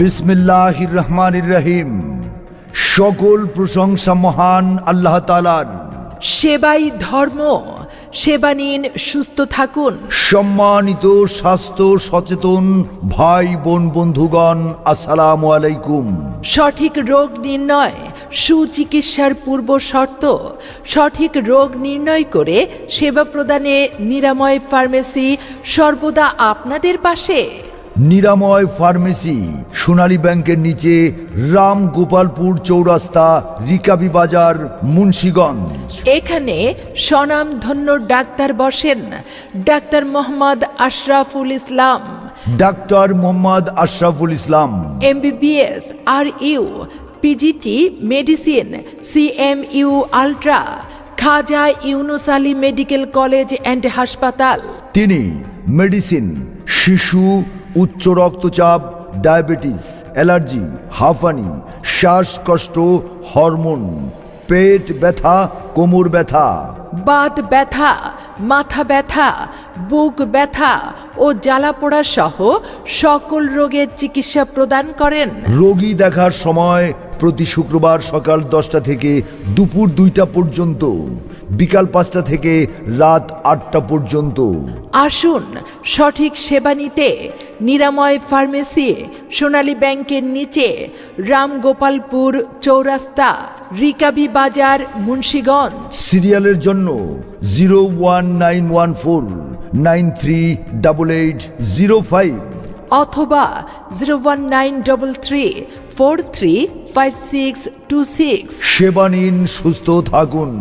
বিসমিল্লাহির রহমানির রহিম সকল প্রশংসা মহান আল্লাহ তালার সেবাই ধর্ম সেবা নিন সুস্থ থাকুন। সম্মানিত স্বাস্থ্য সচেতন ভাই বোন বন্ধুগণ আসসালামু আলাইকুম। সঠিক রোগ নির্ণয় সুচিকিৎসার পূর্ব শর্ত সঠিক রোগ নির্ণয় করে সেবা প্রদানে নিরাময় ফার্মেসি সর্বদা আপনাদের পাশে। নিরাময় ফার্মেসি সোনালী ব্যাংকের নিচে রাম গোপালপুর চৌরাস্তা রিকাবি বাজার মুন্সীগঞ্জ। এখানে স্বনামধন্য ডাক্তার বসেন doctor Mohammad Ashraful Islam. Doctor Mohammad Ashraful Islam. MBBS are you PGT medicine CMU ultra Khaja Yunus Ali medical college and হাসপাতাল। তিনি মেডিসিন শিশু উচ্চ রক্তচাপ, ডায়াবেটিস, অ্যালার্জি, হাঁফানি, শ্বাসকষ্ট, হরমোন, পেট ব্যথা, কোমর ব্যথা। বাত ব্যথা, মাথা ব্যথা, বুক ব্যথা ও জ্বালাপোড়া সহ সকল রোগের চিকিৎসা প্রদান করেন। রোগী দেখার সময় প্রতি শুক্রবার সকাল দশটা থেকে দুপুর দুইটা পর্যন্ত বিকাল পাঁচটা থেকে রাত আটটা পর্যন্ত। আসুন সঠিক সেবা নিতে নিরাময় ফার্মেসি সোনালী ব্যাংকের নিচে রামগোপালপুর চৌরাস্তা রিকাবি বাজার মুন্সীগঞ্জ। সিরিয়ালের জন্য zero one nine one four nine three double eight zero five অথবা zero one nine double three four three five six two six সেবা নিন সুস্থ থাকুন।